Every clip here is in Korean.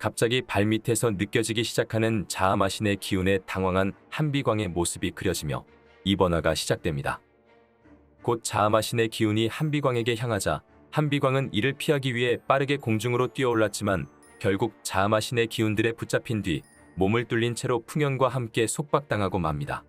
갑자기 발밑에서 느껴지기 시작하는 자아마신의 기운에 당황한 한비광의 모습이 그려지며 이번화가 시작됩니다. 곧 자아마신의 기운이 한비광에게 향하자 한비광은 이를 피하기 위해 빠르게 공중으로 뛰어올랐지만 결국 자아마신의 기운들에 붙잡힌 뒤 몸을 뚫린 채로 풍연과 함께 속박당하고 맙니다.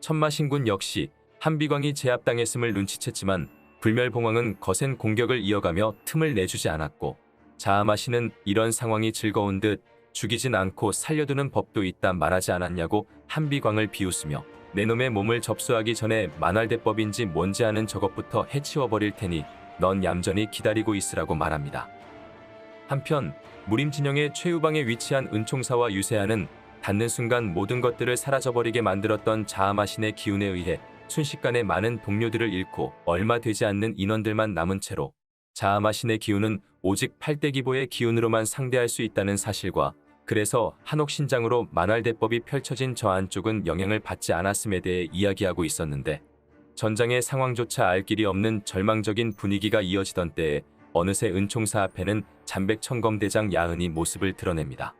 천마신군 역시 한비광이 제압당했음을 눈치챘지만 불멸봉왕은 거센 공격을 이어가며 틈을 내주지 않았고 자아마신은 이런 상황이 즐거운 듯 죽이진 않고 살려두는 법도 있다 말하지 않았냐고 한비광을 비웃으며 내 놈의 몸을 접수하기 전에 만활대법인지 뭔지 아는 저것부터 해치워버릴 테니 넌 얌전히 기다리고 있으라고 말합니다. 한편 무림진영의 최후방에 위치한 은총사와 유세아는 닿는 순간 모든 것들을 사라져버리게 만들었던 자아마신의 기운에 의해 순식간에 많은 동료들을 잃고 얼마 되지 않는 인원들만 남은 채로 자아마신의 기운은 오직 팔대기보의 기운으로만 상대할 수 있다는 사실과 그래서 한옥신장으로 만활대법이 펼쳐진 저 안쪽은 영향을 받지 않았음에 대해 이야기하고 있었는데 전장의 상황조차 알 길이 없는 절망적인 분위기가 이어지던 때에 어느새 은총사 앞에는 잠백천검대장 야은이 모습을 드러냅니다.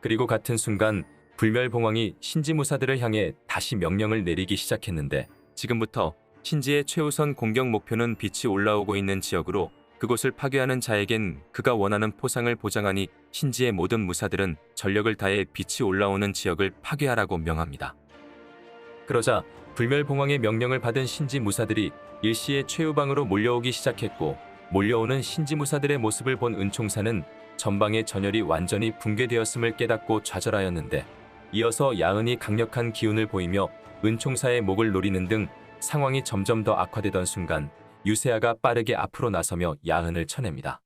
그리고 같은 순간 불멸봉왕이 신지무사들을 향해 다시 명령을 내리기 시작했는데 지금부터 신지의 최우선 공격 목표는 빛이 올라오고 있는 지역으로 그곳을 파괴하는 자에겐 그가 원하는 포상을 보장하니 신지의 모든 무사들은 전력을 다해 빛이 올라오는 지역을 파괴하라고 명합니다. 그러자 불멸봉왕의 명령을 받은 신지 무사들이 일시에 최후방으로 몰려오기 시작했고 몰려오는 신지 무사들의 모습을 본 은총사는 전방의 전열이 완전히 붕괴되었음을 깨닫고 좌절하였는데 이어서 야은이 강력한 기운을 보이며 은총사의 목을 노리는 등 상황이 점점 더 악화되던 순간 유세아가 빠르게 앞으로 나서며 야은을 쳐냅니다.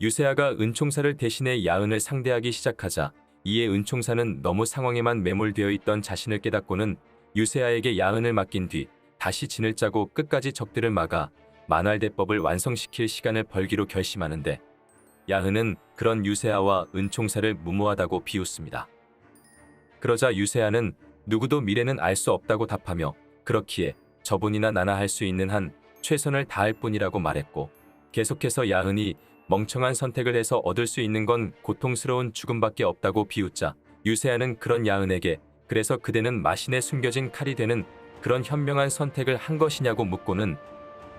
유세아가 은총사를 대신해 야은을 상대하기 시작하자 이에 은총사는 너무 상황에만 매몰되어 있던 자신을 깨닫고는 유세아에게 야은을 맡긴 뒤 다시 진을 짜고 끝까지 적들을 막아 만활대법을 완성시킬 시간을 벌기로 결심하는데 야은은 그런 유세아와 은총사를 무모하다고 비웃습니다. 그러자 유세아는 누구도 미래는 알 수 없다고 답하며 그렇기에 저분이나 나나 할 수 있는 한 최선을 다할 뿐이라고 말했고 계속해서 야은이 멍청한 선택을 해서 얻을 수 있는 건 고통스러운 죽음밖에 없다고 비웃자 유세아는 그런 야은에게 그래서 그대는 마신에 숨겨진 칼이 되는 그런 현명한 선택을 한 것이냐고 묻고는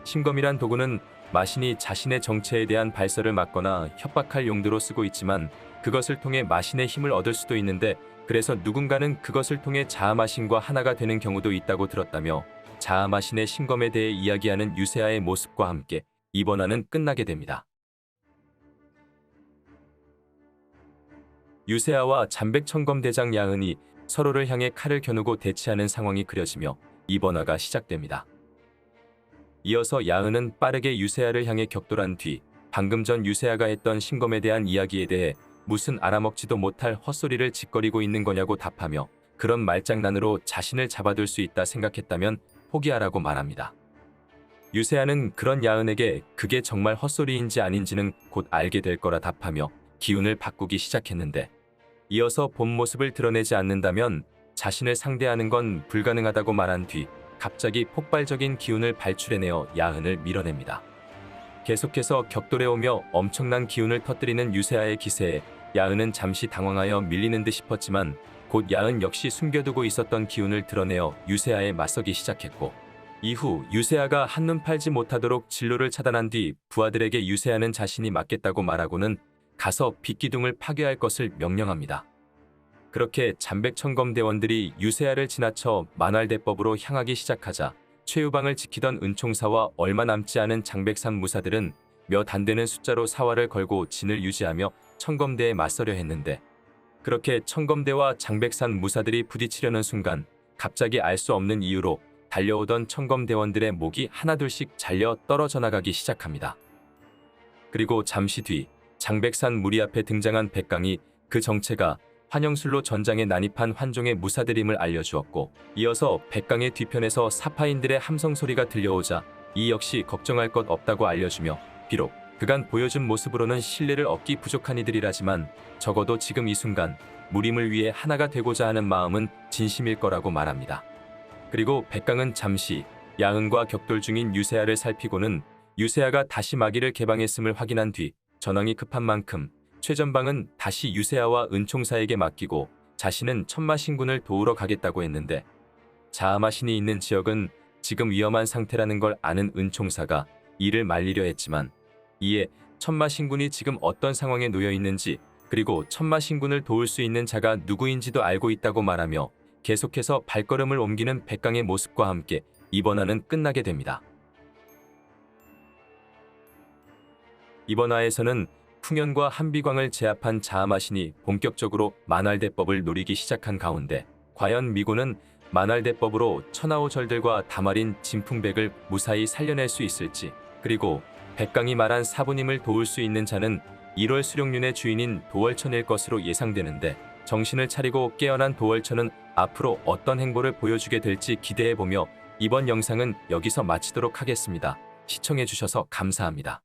심검이란 도구는 마신이 자신의 정체에 대한 발설을 막거나 협박할 용도로 쓰고 있지만 그것을 통해 마신의 힘을 얻을 수도 있는데 그래서 누군가는 그것을 통해 자아마신과 하나가 되는 경우도 있다고 들었다며 자아마신의 심검에 대해 이야기하는 유세아의 모습과 함께 이번 화는 끝나게 됩니다. 유세아와 잠백천검대장 야은이 서로를 향해 칼을 겨누고 대치하는 상황이 그려지며 이번 화가 시작됩니다. 이어서 야은은 빠르게 유세아를 향해 격돌한 뒤 방금 전 유세아가 했던 신검에 대한 이야기에 대해 무슨 알아먹지도 못할 헛소리를 짓거리고 있는 거냐고 답하며 그런 말장난으로 자신을 잡아둘 수 있다 생각했다면 포기하라고 말합니다. 유세아는 그런 야은에게 그게 정말 헛소리인지 아닌지는 곧 알게 될 거라 답하며 기운을 바꾸기 시작했는데 이어서 본 모습을 드러내지 않는다면 자신을 상대하는 건 불가능하다고 말한 뒤 갑자기 폭발적인 기운을 발출해내어 야은을 밀어냅니다. 계속해서 격돌해오며 엄청난 기운을 터뜨리는 유세아의 기세에 야은은 잠시 당황하여 밀리는 듯 싶었지만 곧 야은 역시 숨겨두고 있었던 기운을 드러내어 유세아에 맞서기 시작했고 이후 유세아가 한눈 팔지 못하도록 진로를 차단한 뒤 부하들에게 유세아는 자신이 맞겠다고 말하고는 가서 빛기둥을 파괴할 것을 명령합니다. 그렇게 잠백천검대원들이 유세아를 지나쳐 만활대법으로 향하기 시작하자 최유방을 지키던 은총사와 얼마 남지 않은 장백산 무사들은 몇 안 되는 숫자로 사활을 걸고 진을 유지하며 천검대에 맞서려 했는데 그렇게 천검대와 장백산 무사들이 부딪히려는 순간 갑자기 알 수 없는 이유로 달려오던 천검대원들의 목이 하나둘씩 잘려 떨어져 나가기 시작합니다. 그리고 잠시 뒤 장백산 무리 앞에 등장한 백강이 그 정체가 환영술로 전장에 난입한 환종의 무사들임을 알려주었고 이어서 백강의 뒤편에서 사파인들의 함성 소리가 들려오자 이 역시 걱정할 것 없다고 알려주며 비록 그간 보여준 모습으로는 신뢰를 얻기 부족한 이들이라지만 적어도 지금 이 순간 무림을 위해 하나가 되고자 하는 마음은 진심일 거라고 말합니다. 그리고 백강은 잠시 야은과 격돌 중인 유세아를 살피고는 유세아가 다시 마기를 개방했음을 확인한 뒤 전황이 급한 만큼 최전방은 다시 유세아와 은총사에게 맡기고 자신은 천마신군을 도우러 가겠다고 했는데 자아마신이 있는 지역은 지금 위험한 상태라는 걸 아는 은총사가 이를 말리려 했지만 이에 천마신군이 지금 어떤 상황에 놓여 있는지 그리고 천마신군을 도울 수 있는 자가 누구인지도 알고 있다고 말하며 계속해서 발걸음을 옮기는 백강의 모습과 함께 이번화는 끝나게 됩니다. 이번화에서는 풍연과 한비광을 제압한 자아마신이 본격적으로 만알대법을 노리기 시작한 가운데 과연 미고는 만알대법으로 천하오절들과 다말인 진풍백을 무사히 살려낼 수 있을지 그리고 백강이 말한 사부님을 도울 수 있는 자는 1월 수령륜의 주인인 도월천일 것으로 예상되는데 정신을 차리고 깨어난 도월천은 앞으로 어떤 행보를 보여주게 될지 기대해보며 이번 영상은 여기서 마치도록 하겠습니다. 시청해주셔서 감사합니다.